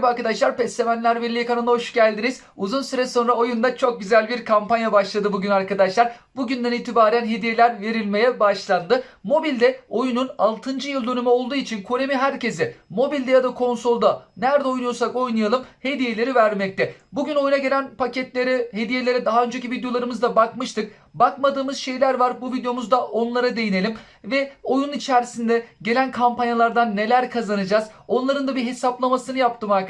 Merhaba arkadaşlar, PES Sevenler Birliği kanalına hoş geldiniz. Uzun süre sonra oyunda çok güzel bir kampanya başladı bugün arkadaşlar. Bugünden itibaren hediyeler verilmeye başlandı. Mobilde oyunun 6. yıl dönümü olduğu için Konami herkese mobilde ya da konsolda nerede oynuyorsak oynayalım hediyeleri vermekte. Bugün oyuna gelen paketlere, hediyelere daha önceki videolarımızda bakmıştık. Bakmadığımız şeyler var. Bu videomuzda onlara değinelim ve oyun içerisinde gelen kampanyalardan neler kazanacağız? Onların da bir hesaplamasını yaptım arkadaşlar.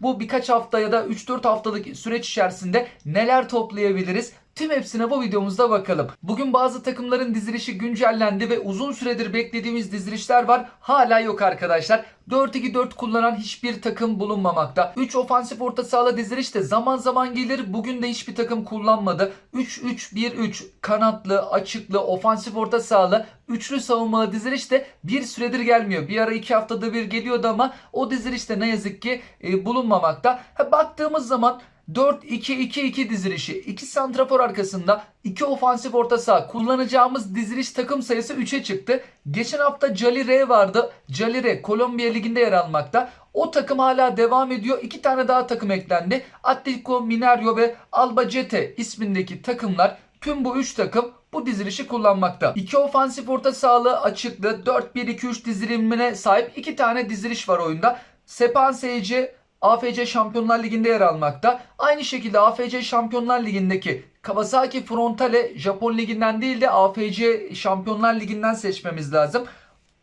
Bu birkaç hafta ya da 3-4 haftalık süreç içerisinde neler toplayabiliriz? Tüm hepsine bu videomuzda bakalım. Bugün bazı takımların dizilişi güncellendi ve uzun süredir beklediğimiz dizilişler var. Hala yok arkadaşlar. 4-2-4 kullanan hiçbir takım bulunmamakta. 3 ofansif orta sahalı diziliş de zaman zaman gelir. Bugün de hiçbir takım kullanmadı. 3-3-1-3 kanatlı, açıklı, ofansif orta sahalı, üçlü savunmalı diziliş de bir süredir gelmiyor. Bir ara 2 haftada bir geliyordu ama o diziliş de ne yazık ki e, bulunmamakta. Ha, baktığımız zaman 4-2-2-2 dizilişi. 2 santrafor arkasında 2 ofansif orta saha. Kullanacağımız diziliş takım sayısı 3'e çıktı. Geçen hafta Calire vardı. Calire Kolombiya Ligi'nde yer almakta. O takım hala devam ediyor. İki tane daha takım eklendi. Atletico Mineiro ve Albacete ismindeki takımlar tüm bu 3 takım bu dizilişi kullanmakta. İki ofansif orta sahalı açıklı 4-1-2-3 dizilimine sahip iki tane diziliş var oyunda. Sepan SC AFC Şampiyonlar Ligi'nde yer almakta. Aynı şekilde AFC Şampiyonlar Ligi'ndeki Kawasaki Frontale Japon Ligi'nden değil de AFC Şampiyonlar Ligi'nden seçmemiz lazım.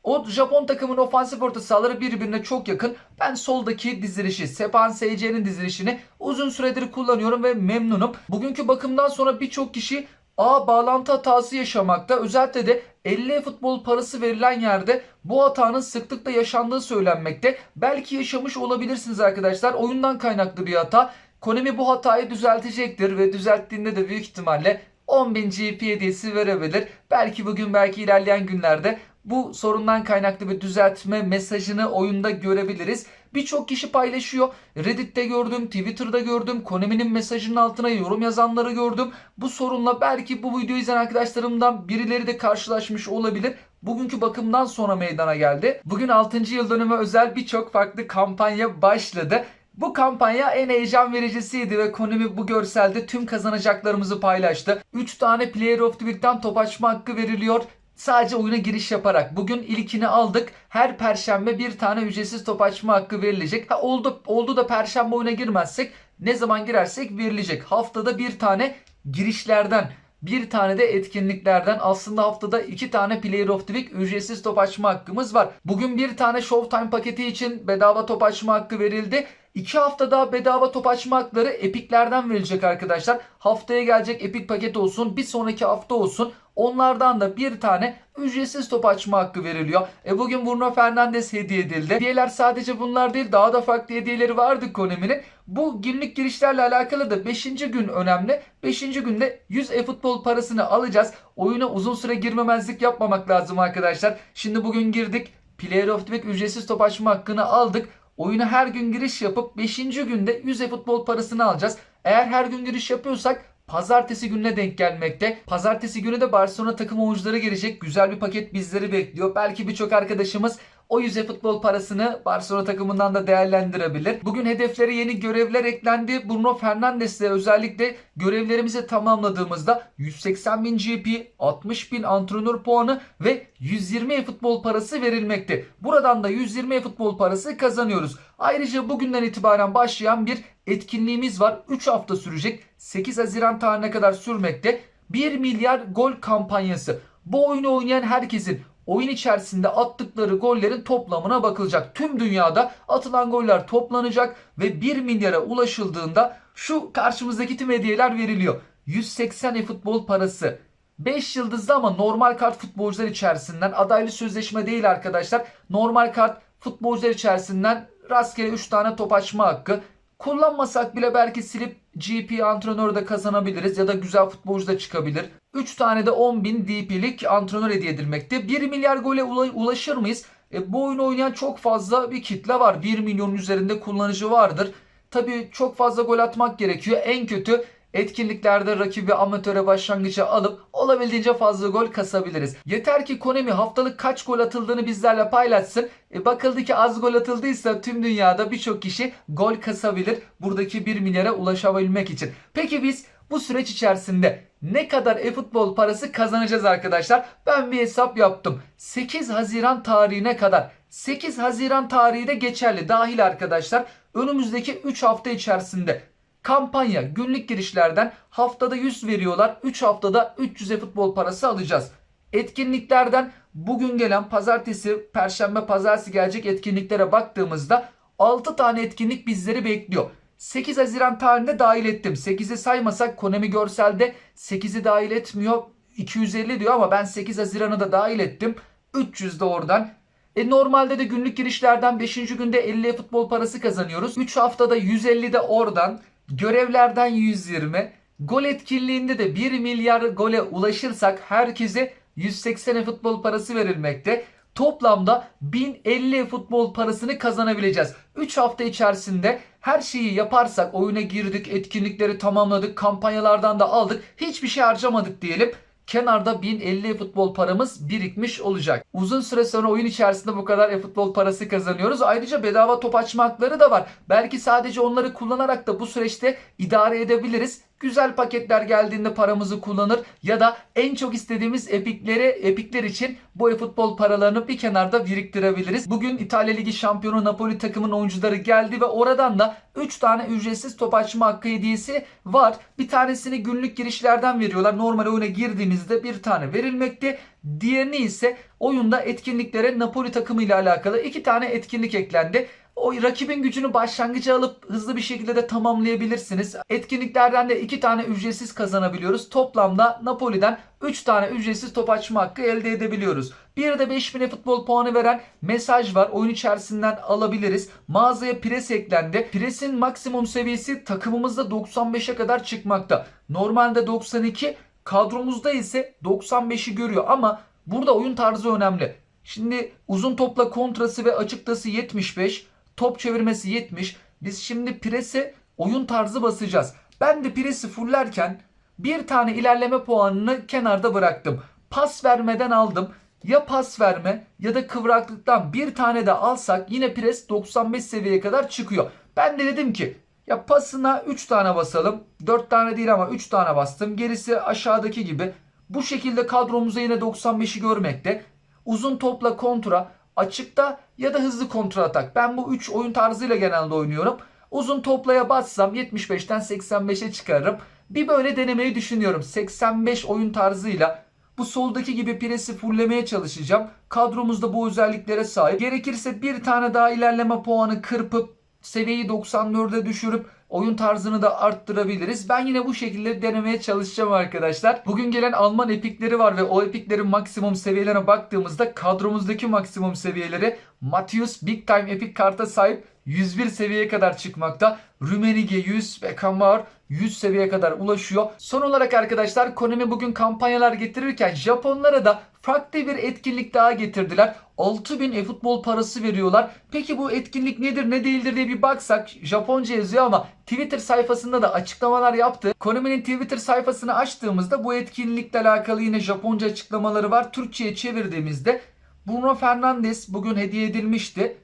O Japon takımın ofansif orta sahaları birbirine çok yakın. Ben soldaki dizilişi, Sepan SC'nin dizilişini uzun süredir kullanıyorum ve memnunum. Bugünkü bakımdan sonra birçok kişi A bağlantı hatası yaşamakta. Özellikle de 50 futbol parası verilen yerde bu hatanın sıklıkla yaşandığı söylenmekte. Belki yaşamış olabilirsiniz arkadaşlar. Oyundan kaynaklı bir hata. Konami bu hatayı düzeltecektir ve düzelttiğinde de büyük ihtimalle 10.000 GP hediyesi verebilir. Belki bugün belki ilerleyen günlerde bu sorundan kaynaklı bir düzeltme mesajını oyunda görebiliriz. Birçok kişi paylaşıyor. Reddit'te gördüm, Twitter'da gördüm, Konami'nin mesajının altına yorum yazanları gördüm. Bu sorunla belki bu videoyu izleyen arkadaşlarımdan birileri de karşılaşmış olabilir. Bugünkü bakımdan sonra meydana geldi. Bugün 6. yıl dönümü özel birçok farklı kampanya başladı. Bu kampanya en heyecan vericisiydi ve Konami bu görselde tüm kazanacaklarımızı paylaştı. 3 tane Player of the Week'ten top açma hakkı veriliyor. Sadece oyuna giriş yaparak bugün ilkini aldık. Her perşembe bir tane ücretsiz top açma hakkı verilecek. Ha, oldu, oldu da perşembe oyuna girmezsek ne zaman girersek verilecek. Haftada bir tane girişlerden bir tane de etkinliklerden aslında haftada iki tane Player of the Week ücretsiz top açma hakkımız var. Bugün bir tane Showtime paketi için bedava top açma hakkı verildi. 2 hafta daha bedava top açma hakları Epic'lerden verilecek arkadaşlar. Haftaya gelecek Epic paket olsun, bir sonraki hafta olsun. Onlardan da bir tane ücretsiz top açma hakkı veriliyor. E bugün Bruno Fernandes hediye edildi. Hediyeler sadece bunlar değil daha da farklı hediyeleri vardı Konami'nin. Bu günlük girişlerle alakalı da 5. gün önemli. 5. günde 100 e-futbol parasını alacağız. Oyuna uzun süre girmemezlik yapmamak lazım arkadaşlar. Şimdi bugün girdik. Player of the Week ücretsiz top açma hakkını aldık. Oyuna her gün giriş yapıp 5. günde 100 e-futbol parasını alacağız. Eğer her gün giriş yapıyorsak Pazartesi gününe denk gelmekte. Pazartesi günü de Barcelona takım oyuncuları gelecek. Güzel bir paket bizleri bekliyor. Belki birçok arkadaşımız o yüze futbol parasını Barcelona takımından da değerlendirebilir. Bugün hedeflere yeni görevler eklendi. Bruno Fernandes'le özellikle görevlerimizi tamamladığımızda 180 bin GP, 60 bin antrenör puanı ve 120 futbol parası verilmekte. Buradan da 120 futbol parası kazanıyoruz. Ayrıca bugünden itibaren başlayan bir etkinliğimiz var. 3 hafta sürecek. 8 Haziran tarihine kadar sürmekte. 1 milyar gol kampanyası. Bu oyunu oynayan herkesin oyun içerisinde attıkları gollerin toplamına bakılacak. Tüm dünyada atılan goller toplanacak ve 1 milyara ulaşıldığında şu karşımızdaki tüm hediyeler veriliyor. 180 e-futbol parası. 5 yıldızlı ama normal kart futbolcular içerisinden adaylı sözleşme değil arkadaşlar. Normal kart futbolcular içerisinden rastgele 3 tane top açma hakkı. Kullanmasak bile belki silip GP antrenörü de kazanabiliriz ya da güzel futbolcu da çıkabilir. 3 tane de 10.000 DP'lik antrenör hediye edilmekte. 1 milyar gole ulaşır mıyız? E, bu oyunu oynayan çok fazla bir kitle var. 1 milyonun üzerinde kullanıcı vardır. Tabii çok fazla gol atmak gerekiyor. En kötü etkinliklerde rakibi amatöre başlangıca alıp olabildiğince fazla gol kasabiliriz. Yeter ki Konami haftalık kaç gol atıldığını bizlerle paylaşsın. E bakıldı ki az gol atıldıysa tüm dünyada birçok kişi gol kasabilir. Buradaki 1 milyara ulaşabilmek için. Peki biz bu süreç içerisinde ne kadar e-futbol parası kazanacağız arkadaşlar? Ben bir hesap yaptım. 8 Haziran tarihine kadar 8 Haziran tarihi de geçerli dahil arkadaşlar. Önümüzdeki 3 hafta içerisinde kampanya günlük girişlerden haftada 100 veriyorlar. 3 haftada 300 futbol parası alacağız. Etkinliklerden bugün gelen pazartesi, perşembe, pazartesi gelecek etkinliklere baktığımızda 6 tane etkinlik bizleri bekliyor. 8 Haziran tarihinde dahil ettim. 8'i saymasak Konami Görsel'de 8'i dahil etmiyor. 250 diyor ama ben 8 Haziran'ı da dahil ettim. 300 de oradan. E normalde de günlük girişlerden 5. günde 50 futbol parası kazanıyoruz. 3 haftada 150 de oradan. Görevlerden 120. Gol etkinliğinde de 1 milyar gole ulaşırsak herkese 180 futbol parası verilmekte. Toplamda 1050 futbol parasını kazanabileceğiz. 3 hafta içerisinde her şeyi yaparsak oyuna girdik, etkinlikleri tamamladık, kampanyalardan da aldık. Hiçbir şey harcamadık diyelim. Kenarda 1050 futbol paramız birikmiş olacak. Uzun süre sonra oyun içerisinde bu kadar e-futbol parası kazanıyoruz. Ayrıca bedava top açma hakları da var. Belki sadece onları kullanarak da bu süreçte idare edebiliriz. Güzel paketler geldiğinde paramızı kullanır ya da en çok istediğimiz epikleri epikler için bu e-futbol paralarını bir kenarda biriktirebiliriz. Bugün İtalya Ligi şampiyonu Napoli takımın oyuncuları geldi ve oradan da 3 tane ücretsiz top açma hakkı hediyesi var. Bir tanesini günlük girişlerden veriyorlar. Normal oyuna girdiğimizde bir tane verilmekte. Diğerini ise oyunda etkinliklere Napoli takımı ile alakalı iki tane etkinlik eklendi. O rakibin gücünü başlangıca alıp hızlı bir şekilde de tamamlayabilirsiniz. Etkinliklerden de 2 tane ücretsiz kazanabiliyoruz. Toplamda Napoli'den 3 tane ücretsiz top açma hakkı elde edebiliyoruz. Bir de 5000'e futbol puanı veren mesaj var. Oyun içerisinden alabiliriz. Mağazaya pres eklendi. Presin maksimum seviyesi takımımızda 95'e kadar çıkmakta. Normalde 92, kadromuzda ise 95'i görüyor ama burada oyun tarzı önemli. Şimdi uzun topla kontrası ve açıktası 75, top çevirmesi 70. Biz şimdi prese oyun tarzı basacağız. Ben de presi fullerken bir tane ilerleme puanını kenarda bıraktım. Pas vermeden aldım. Ya pas verme ya da kıvraklıktan bir tane de alsak yine pres 95 seviyeye kadar çıkıyor. Ben de dedim ki ya pasına 3 tane basalım. 4 tane değil ama 3 tane bastım. Gerisi aşağıdaki gibi. Bu şekilde kadromuza yine 95'i görmekte. Uzun topla kontra, açıkta ya da hızlı kontra atak. Ben bu 3 oyun tarzıyla genelde oynuyorum. Uzun toplaya bassam 75'ten 85'e çıkarırım. Bir böyle denemeyi düşünüyorum. 85 oyun tarzıyla bu soldaki gibi presi fullemeye çalışacağım. Kadromuzda bu özelliklere sahip. Gerekirse bir tane daha ilerleme puanı kırpıp seviyeyi 94'e düşürüp oyun tarzını da arttırabiliriz. Ben yine bu şekilde denemeye çalışacağım arkadaşlar. Bugün gelen Alman epikleri var ve o epiklerin maksimum seviyelerine baktığımızda kadromuzdaki maksimum seviyeleri Matius Big Time epik karta sahip 101 seviyeye kadar çıkmakta. Rumenige 100 ve Kamar 100 seviyeye kadar ulaşıyor. Son olarak arkadaşlar Konami bugün kampanyalar getirirken Japonlara da farklı bir etkinlik daha getirdiler. 6000 e-futbol parası veriyorlar. Peki bu etkinlik nedir ne değildir diye bir baksak Japonca yazıyor ama Twitter sayfasında da açıklamalar yaptı. Konami'nin Twitter sayfasını açtığımızda bu etkinlikle alakalı yine Japonca açıklamaları var. Türkçe'ye çevirdiğimizde Bruno Fernandes bugün hediye edilmişti.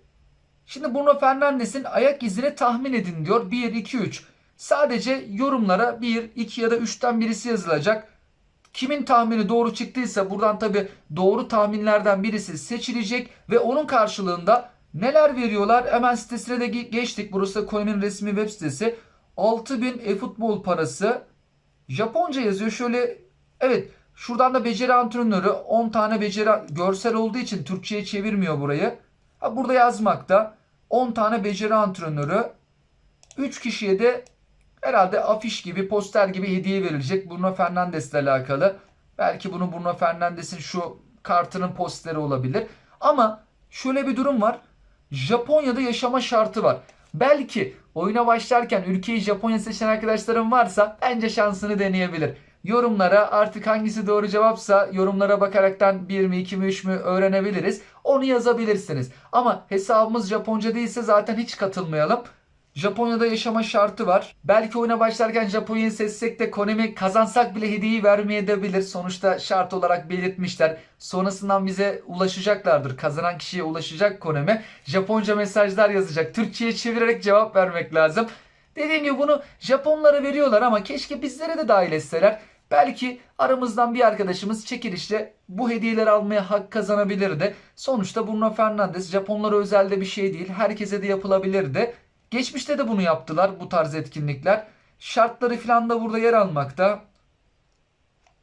Şimdi Bruno Fernandes'in ayak izini tahmin edin diyor. 1, 2, 3. Sadece yorumlara 1, 2 ya da 3'ten birisi yazılacak. Kimin tahmini doğru çıktıysa buradan tabi doğru tahminlerden birisi seçilecek ve onun karşılığında neler veriyorlar? Hemen sitesine de geçtik. Burası Konami'nin resmi web sitesi. 6000 e-futbol parası. Japonca yazıyor. Şöyle evet şuradan da beceri antrenörü 10 tane beceri görsel olduğu için Türkçe'ye çevirmiyor burayı. Ha, burada yazmakta 10 tane beceri antrenörü 3 kişiye de herhalde afiş gibi poster gibi hediye verilecek Bruno Fernandes ile alakalı. Belki bunu Bruno Fernandes'in şu kartının posteri olabilir. Ama şöyle bir durum var. Japonya'da yaşama şartı var. Belki oyuna başlarken ülkeyi Japonya seçen arkadaşlarım varsa bence şansını deneyebilir. Yorumlara artık hangisi doğru cevapsa yorumlara bakaraktan 1 mi 2 mi 3 mü öğrenebiliriz. Onu yazabilirsiniz. Ama hesabımız Japonca değilse zaten hiç katılmayalım. Japonya'da yaşama şartı var. Belki oyuna başlarken Japonya'yı seçsek de Konami kazansak bile hediyeyi vermeyebilir. Sonuçta şart olarak belirtmişler. Sonrasından bize ulaşacaklardır. Kazanan kişiye ulaşacak Konami. Japonca mesajlar yazacak. Türkçe'ye çevirerek cevap vermek lazım. Dediğim gibi bunu Japonlara veriyorlar ama keşke bizlere de dahil etseler. Belki aramızdan bir arkadaşımız çekilişle bu hediyeleri almaya hak kazanabilirdi. Sonuçta Bruno Fernandes Japonlara özelde bir şey değil. Herkese de yapılabilirdi. Geçmişte de bunu yaptılar bu tarz etkinlikler. Şartları falan da burada yer almakta.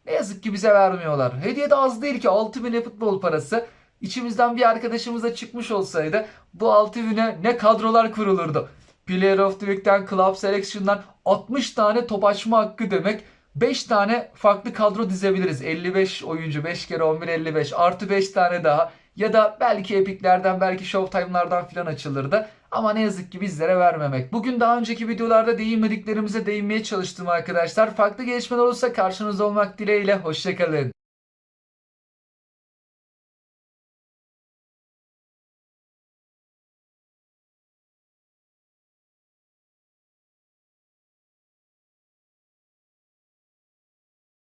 Ne yazık ki bize vermiyorlar. Hediye de az değil ki 6000 futbol parası. İçimizden bir arkadaşımıza çıkmış olsaydı bu 6000'e ne kadrolar kurulurdu. Player of the Week'ten Club Selection'dan 60 tane top açma hakkı demek. 5 tane farklı kadro dizebiliriz. 55 oyuncu 5 kere 11 55 artı 5 tane daha. Ya da belki epiklerden belki showtime'lardan filan açılırdı. Ama ne yazık ki bizlere vermemek. Bugün daha önceki videolarda değinmediklerimize değinmeye çalıştım arkadaşlar. Farklı gelişmeler olursa karşınızda olmak dileğiyle. Hoşçakalın.